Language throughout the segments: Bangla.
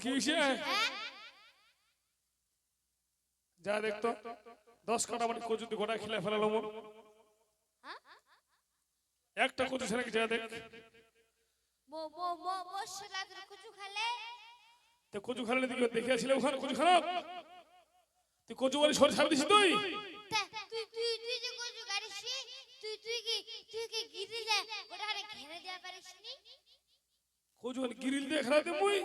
কি যা দেখতো দশ কাটা মানে কচু গোটা খেলে ফেলালো একটা কচু ছেলে যা দেখ? কচু খালে? দেখি দেখিয়াছিলে ওখানে কচু খারাপ? তুই কচু বলে সর ছাড় দিছিস তুই? কচু গিরিল দিয়ে খেলাতে মুই?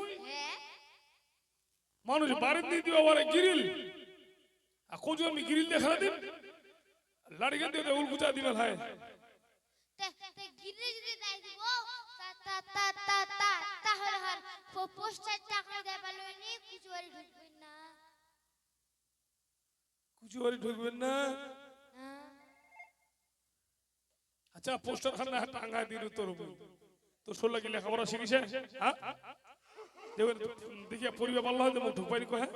মানুষ বাড়ির দিয়ে দিবে বলে গিরিল কোন আমি গিরিল দেখা দিন লাড়ি গান দিয়ে উল দিবে ভাই না। আচ্ছা পোস্টার খান টাঙ্গা দিল তোর তোর সোল্লা কি লেখাপড়া শিখিস হ্যাঁ? দেখবেন দেখিয়া পরিবার পাল্লা হয়তো মুখ ঢুকবাই কয় হ্যাঁ?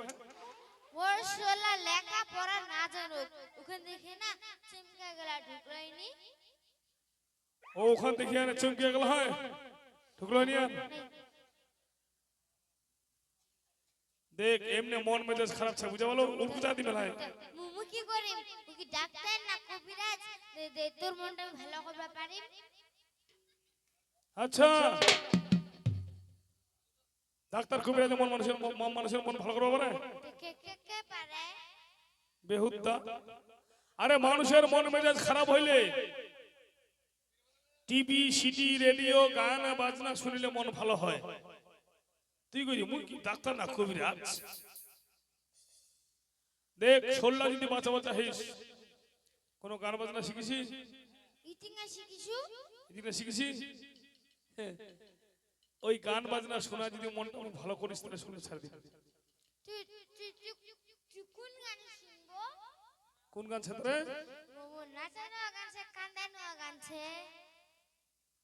ওর সোলা লেখা পড়া না জানো ওখানে দেখে না চিমকা গেলা ঢুকলাইনি। ও ওখান দেখিয়া না চমকিয়া গেল হয় ঢুকলো নি আর। দেখ এমনি মন মেজাজ খারাপ আছে বুঝা বলো উল্কুচা দিবে ভাই মুমু কি করি ও কি ডাক্তার না কবিরাজ? দে তোর মনটা ভালো করবা পারি? আচ্ছা। ডাক্তার কবিরাজ মন মানুষের মন মানুষের মন ভালো করবে পারে? বেহুদ্দা আরে মানুষের মন মেজাজ খারাপ হইলে টিভি সিডি রেডিও গান বাজনা শুনিলে মন ভালো হয়। তুই কই মুই কি ডাক্তার না কবিরাজ? দেখ ছোল্লা যদি বাঁচা বাঁচা হইস কোন গান বাজনা শিখেছিস কিছু এদিকে শিখেছিস হ্যাঁ। ওই গান বাজনা শোনা যদি মন ভালো করিস তাহলে শুনে ছাড় কোন গান ছাত্রে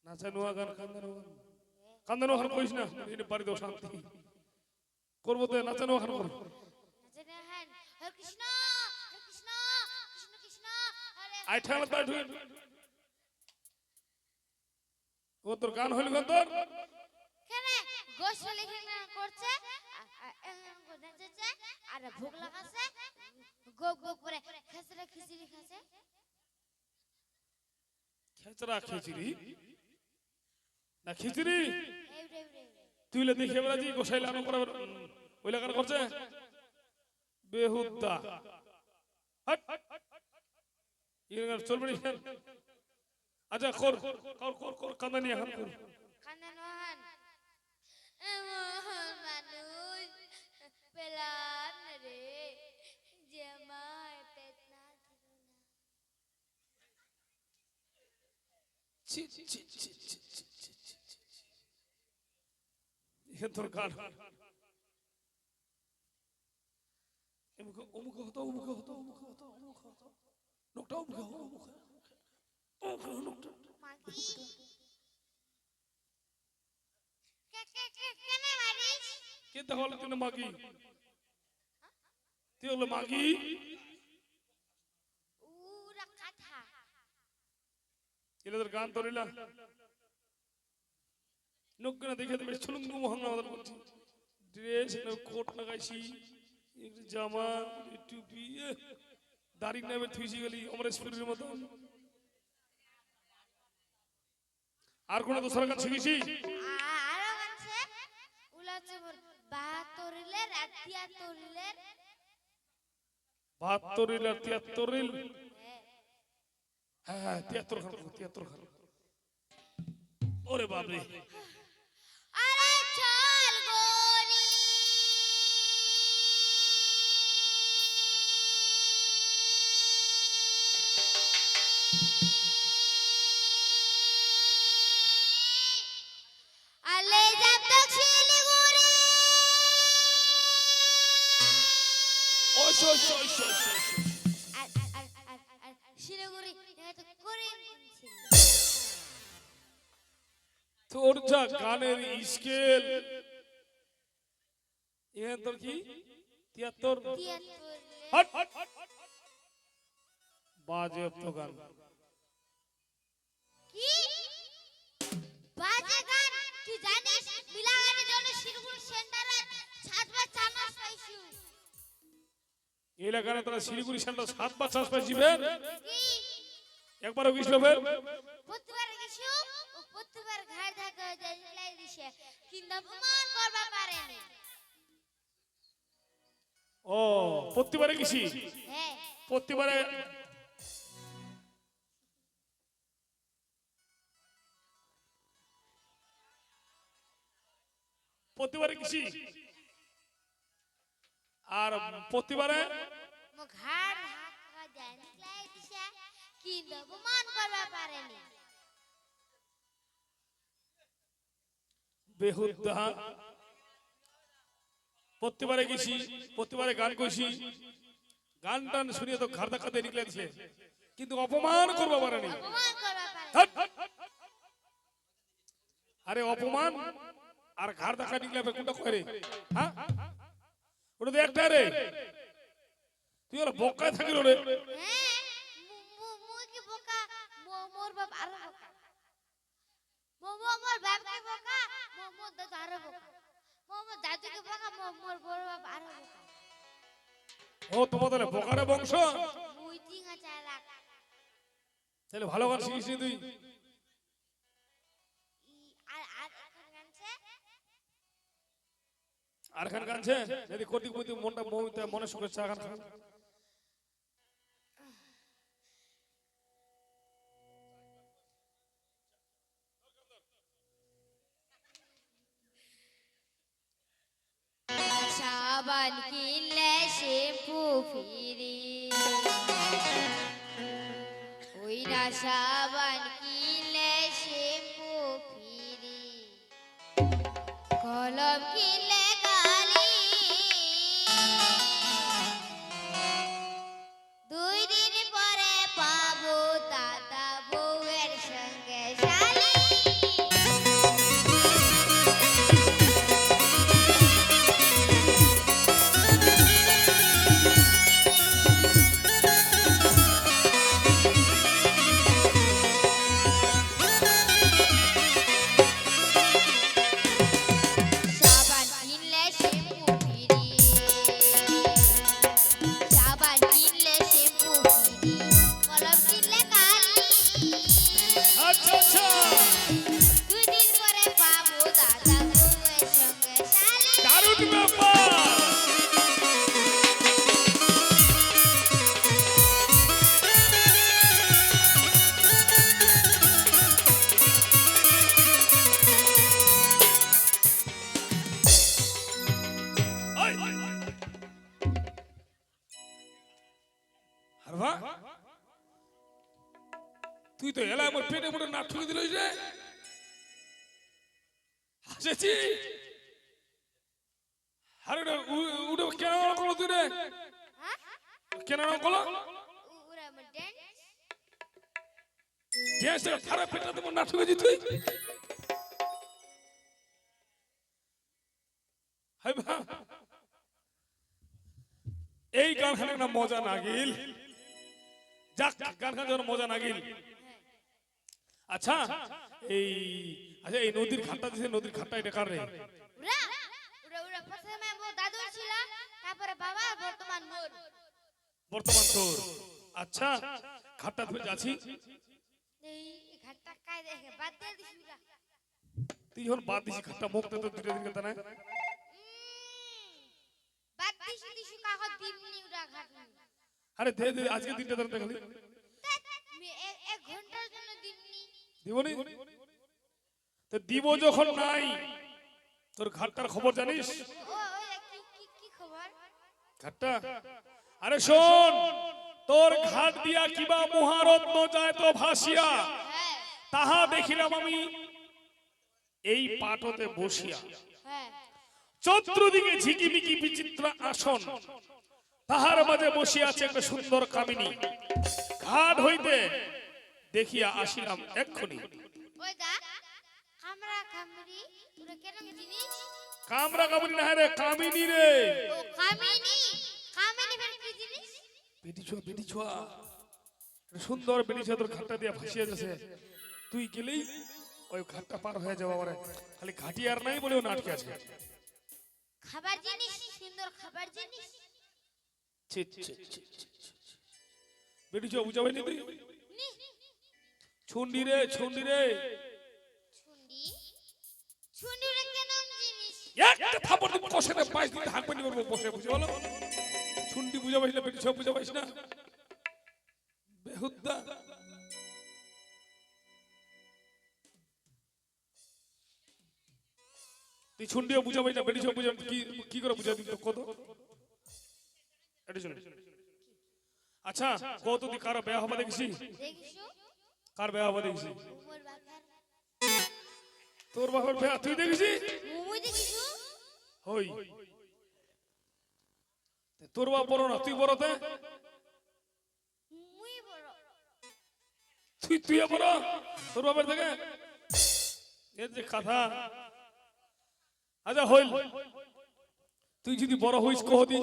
নাচানুয়া গান কান্দানুয়া গান কান্দানো গান কইস না এটা বাড়ি দাও শান্তি। করব তো নাচানুয়া গান করব। আইঠালা তাই ও তোর গান হইল তোর গোসল এখানে করছে আর ভোগ লাগাছে গো গো করে খিচুড়ি খাচ্ছে। খিচুড়ি না খিচুড়ি? এবারে এবারে তুই লে দেখে বেলা জি গোসাই লানো করে ওই লাগান করছে? বেহুদ্দা হাট চলবে আচ্ছা কর কর কর কর কান্দানি এখন কর। অমুক হতো অমুক হতো অমুক অমুক হতো অমুক হতো অমুক লোকটা কে তাহলে তুমি মাগি তুই হলো মাগি এলাদের গান তোরিলা নৌকা দেখে দেবে ছুলুঙ্গু মহাঙ্গা করছি ড্রেস কোট লাগাইছি জামা টুপি দাড়ির নামে থুইছি গেলি আমার স্কুলের মতো। আর কোন দোসরা গান শিখেছি? আরও গান সে উলাচে তিয়াত্তরিল হ্যাঁ তিয়াত্তর খান তিয়াত্তর খান। ওরে বাবরে Oy, oy, oy, oy, oy, oy. তোর যা গানের স্কেল। এখানে তোর কি? তিয়াত্তর। বাজে তো গান। কি? বাজে গান? তুই জানিস মিলাগানের জন্য শিরপুর সেন্টারে সাতবার চান্স পাইছু এই এলাকায় তোরা শিলিগুড়ি সেন্টার সাতবার চাষ পাইছিবেন কি? একবারও গেছিল ফের? প্রতিবার গেছু ঘাড় ধাক্কা হয়ে যায় দিছে। কিন্তু অপমান করবা পারেনি ও প্রতিবারে গেছি হ্যাঁ। প্রতিবারে? প্রতিবারে গেছি আর প্রতিবারে? মো ঘাড় ধাক্কা দিছে। কিন্তু অপমান করবা পারেনি বেহুদা। প্রতিবারে গেছি প্রতিবারে গান কইছি। গান টান শুনিয়ে তো ঘাড় ধাক্কাতে নিকলেছে কিন্তু অপমান করব পারেনি। আরে অপমান আর ঘাড় ধাক্কা নিকলে আবার কোনটা করে হ্যাঁ? ওটা তো একটা রে। তুই আর বকায় থাকিল রে। হ্যাঁ? মোর বাপ আরও বোকা? মো- মোর দাদু আরও বোকা মো- দাদুকে বোকা মো- মোর বড় বাপ আরও বোকা ও তাহলে বকারে বংশ? মুই তাহলে ভালো গান শিখিস তুই। আর খান গানছে? যদি কর্তিক মধ্যে মনটা মনে সুখে চা খান। কেন আমার ড্যান্স গ্যাস খারাপ পেটে তোমার না ঠুকেছি তুই? এই গান খানে না মজা নাগিল? যাক, গান খান মজা নাগিল। আচ্ছা এই আচ্ছা এই নদীর ঘাটটা দিছে, নদীর ঘাটটা এটা কার রে? ওরা ওরা প্রথমে দাদু ছিল, তারপরে বাবা বর্তমান মোর বর্তমান তোর আচ্ছা ঘাটটা ধরে যাচ্ছি। এই এই কাই দেখে? বাদ দিয়ে দিছি তুই যখন বাদ দিছি ঘাটটা মুখ তো ধীরে ধীরে তা না বাদ দিছি দিছি কাকত দিমনি ওরা ঘাট। আরে ধীরে ধীরে আজকে দিনটা ধরে দেখালি। এক ঘণ্টার জন্য দিমনি দিবনি? তো দিব যখন নাই তোর ঘাটটার খবর জানিস? ও ওই কি কি কি খবর? ঘাটটা? আরে শোন তোর ঘাট দিয়া কিবা মহারত্ন যায় তো ভাসিয়া। তাহা দেখিলাম আমি এই পাটতে বসিয়া। চতুর্দিকে ঝিকিমিকি বিচিত্র আসন। তাহার মাঝে বসিয়া আছে একটা সুন্দর কামিনী। ঘাট হইতে দেখিয়া আসিলাম এক্ষুনি। কামরা কামিনী না রে কামিনী রে। ও কামিনী? বেটি ছোয়া বেটি ছোয়া। সুন্দর বেটি ছোয়া তোর ঘাটটা দিয়ে ভাসিয়ে যাচ্ছে তুই গেলেই ওই ঘাটটা পার হয়ে যাব আবার খালি ঘাটি আর নাই বলেও নাটকে আছে। খাবার জিনিস সুন্দর খাবার জিনিস। ছি, ছি, ছি। বেটি ছোয়া বুঝাবে নি তুই? নি। ছুন্ডি রে ছুন্ডি রে। ছুন্ডি? ছুন্ডি রে কেন জিনিস? একটা থাপড় দিয়ে কষে দে পাঁচ দিন হাঁক পানি করব বসে বুঝে বলো? ছুন্ডি বুঝা পাইস না বেটি ছোয়া বুঝা পাইস না। বেহুদ্দা তুই ছুন্ডিও বুঝা পাইস না বেটি ছোয়া বুঝা কি কি করে বুঝা দিন তো কত আচ্ছা কত তুই কারও বেয়া হবা দেখেছি কার বেয়া হবা দেখেছি তোর বাবার বেয়া তুই দেখেছি হই। তোর বাপ বড় না, তুই বড় তুই তুই বড় তোর বাবার থেকে। এর যে কথা। আচ্ছা হইল। তুই যদি বড় হইস কহদি,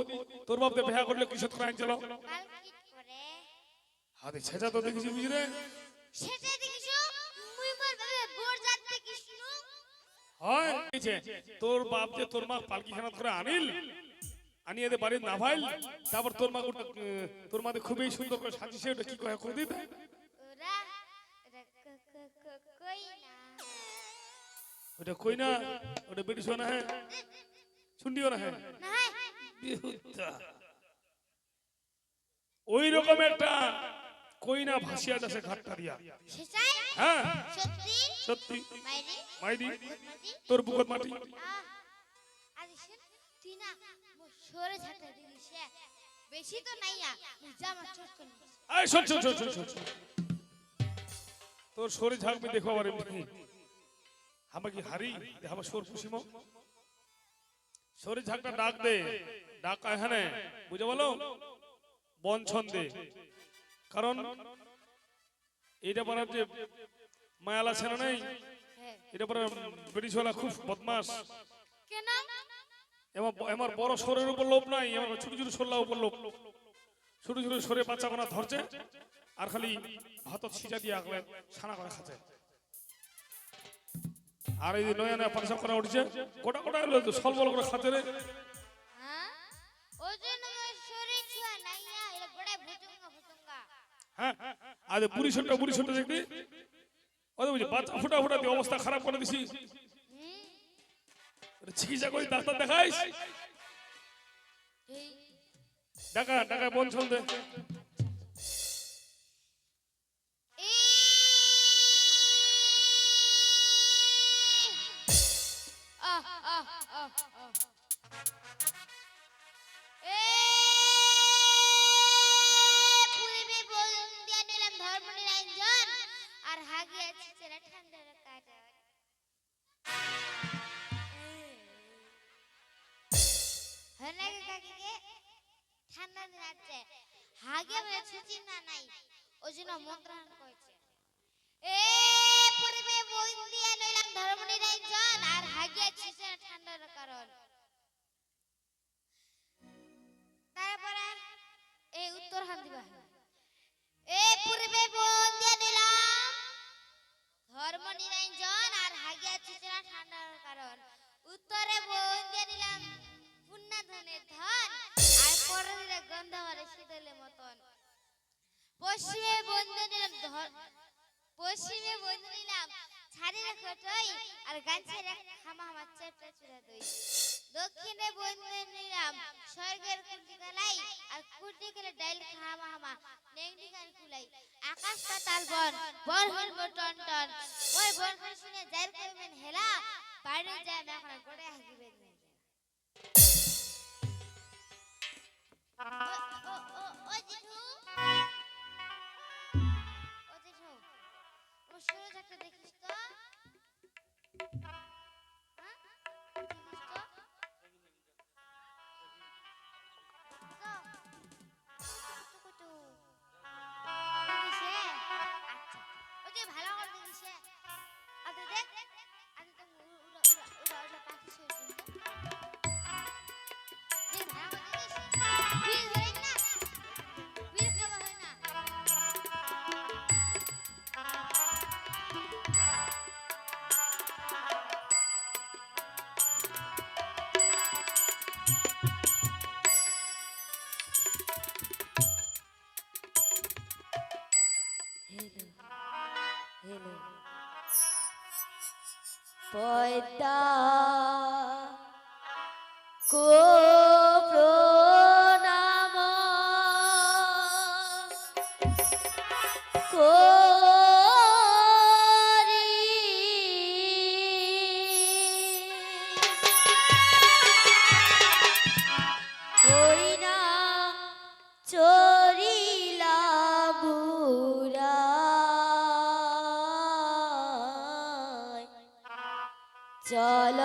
তোর বাপ দে বিয়া করলে কিসত করে আনছিল কাল কি করে হাতে ছেঁচা তো দেখেছি দেখিছো হয়। তোর বাপ যে তোর মা পালকি খানা করে আনিল আনিয়ে দে বাড়ির না ভাইল তারপর তোর মা তোর মাদের খুবই সুন্দর করে সাজিয়েছে ওটা কি কয় করে দিতে কই না ওটা কই না ওটা বেটি শোনা হ্যাঁ শুনডিও না হ্যাঁ না ওই রকম একটা কইনা ভাসিয়া যাচ্ছে ঘাটটা দিয়া। হ্যাঁ। সত্যি? মাইদি তোর বুকত মাটি। তুই না সরে দিলিস হ্যাঁ? বেশি তো জামা চট করে শোন শোন শোন শোন। তোর শরীর ঝাঁকবি দেখো আবার এমনি। আমার কি হারি আমার সোর খুশিম শরীর ঝাঁকটা ডাক দে। ডাক এখানে। বুঝে বলো? বন ছন্দে কারণ এইটা পরে যে মায়ালা ছেলে নেই হ্যাঁ। এটা পরে ব্রিটিশওয়ালা খুব বদমাস কেন? আমার বড় সরের উপর লোভ নাই আমার ছোট ছোট সরলার উপর লোভ ছোট ছোট সরে বাচ্চা কোনা ধরছে আর খালি ভাত সিজা দিয়ে আগলে ছানা করে খাচ্ছে। আর এই যে নয়া নয়া পাশা করা উঠছে গোটা গোটা এলো তো সলবল করে খাচ্ছে রে। হ্যাঁ? হ্যাঁ আর এই বুড়ি ছোটটা বুড়ি ছোটটা দেখবি? ওই বুঝি বাচ্চা ফুটা ফুটা দিয়ে অবস্থা খারাপ করে দিছি। এটা চিকিৎসা করি ডাক্তার দেখাইস এই টাকা টাকা বন ছন্দে আহ আহ আহ আহ এ হনাকে কাকিকে ঠান্ডা আছে হাগে বলে ছুচি না নাই ওই জন্য মন্ত্রণ করেছে এ পূর্বে বন্দিয়া নইলাম ধর্মনিরঞ্জন আর হাগিয়া ছিচেরা ঠান্ডার কারণ তারপরে এই উত্তর হান দিবা এ পূর্বে বন্দিয়া নিলাম ধর্ম নিরঞ্জন আর হাগিয়া চিচরা ঠান্ডার কারণ উত্তরে বন্দিয়া শীতলের মতন। পশ্চিমে বন্ধু নিলাম পশ্চিমে বন্ধু নিলাম ছাড়িয়ে খটই আর গাছের খামা আমার চেপটা চুরা দই। দক্ষিণে বন্ধু নিলাম স্বর্গের কুটি গালাই আর কুটি গেলে ডাইল খামা হামা নেংডি গান কুলাই আকাশ পাতাল বন বন হইব টন টন। ওই বন শুনে যাই কইবেন হেলা, বাইরে যায় না এখন গড়ে হাগিবেন। ভালো করে দেখিসে আচ্ছা দেখ পয়দা চল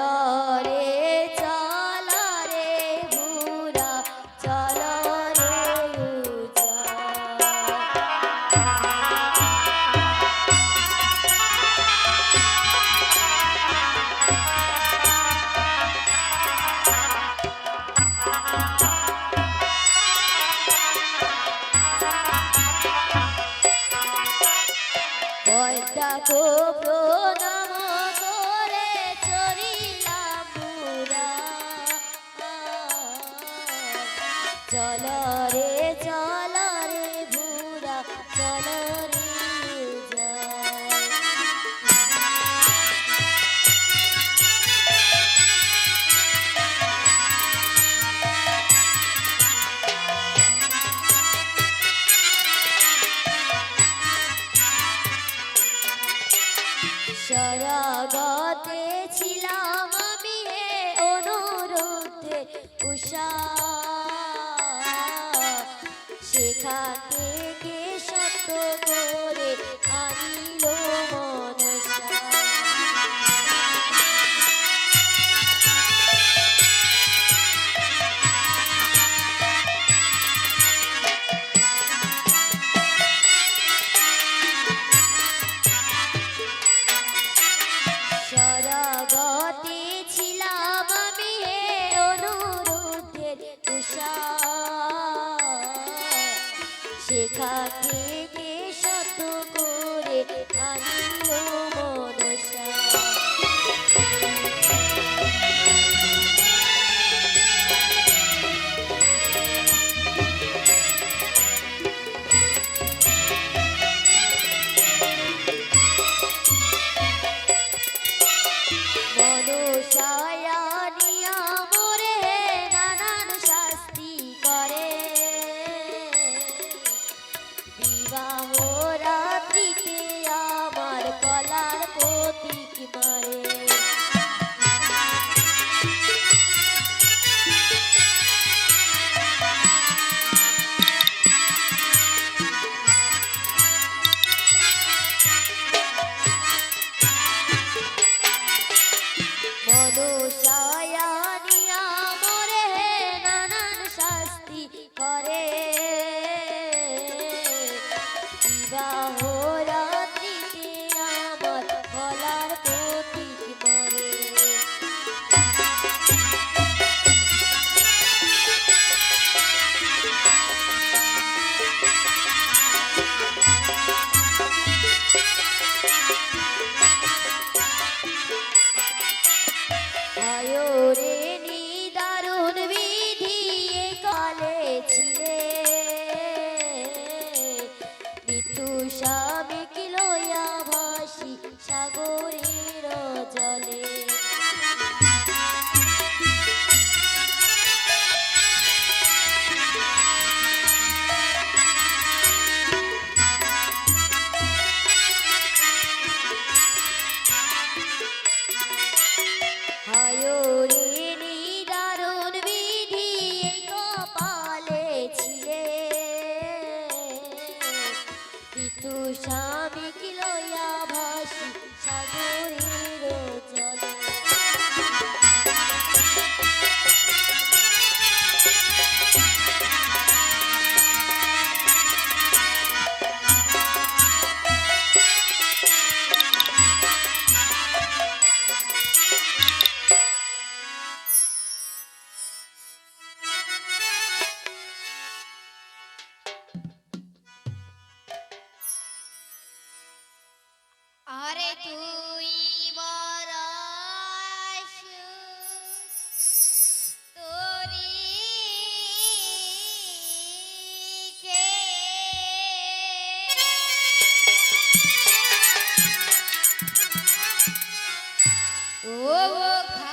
Whoa, whoa.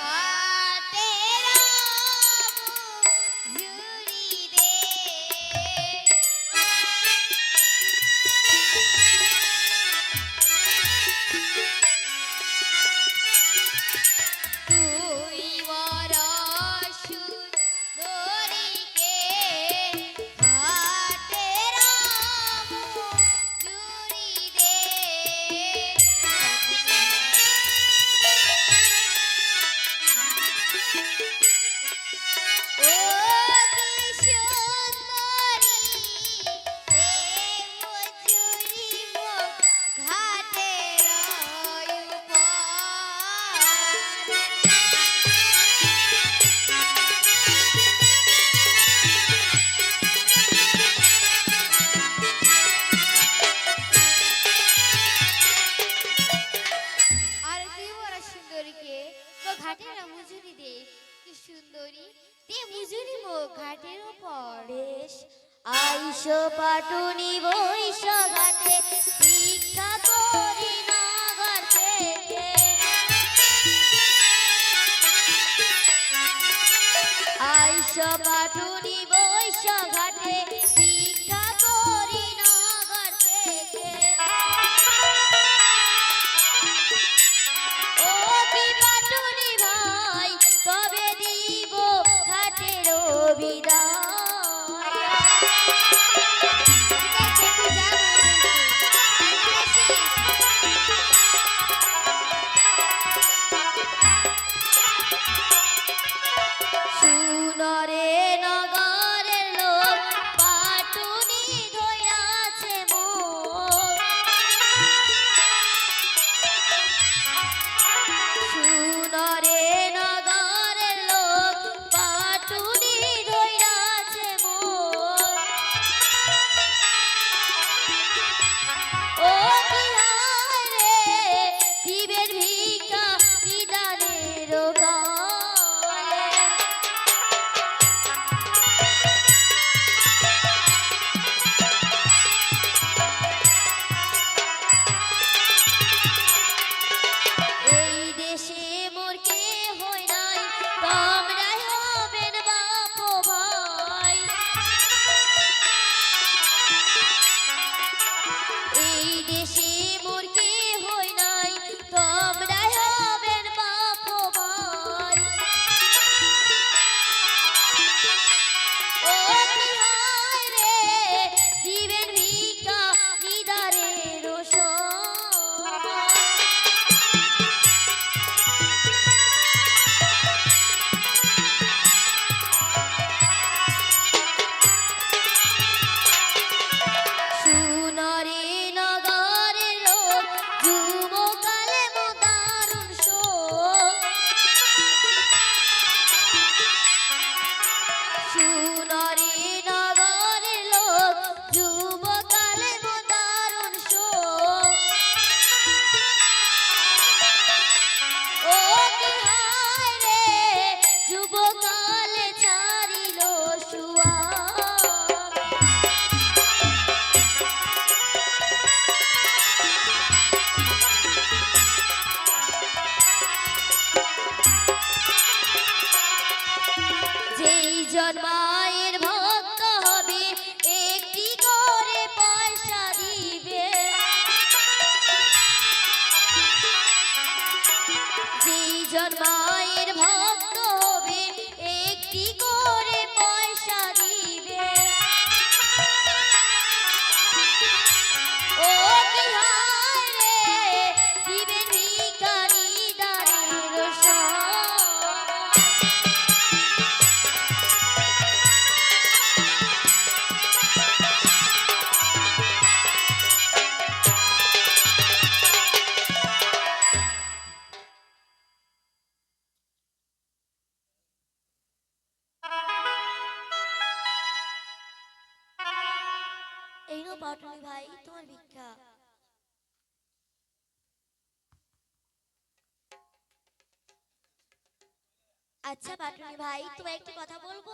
আচ্ছা পাটুনি ভাই তোমায় একটি কথা বলব?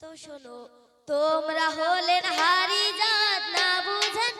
তো শোনো তোমরা হলেন হারি জাত না বুঝেন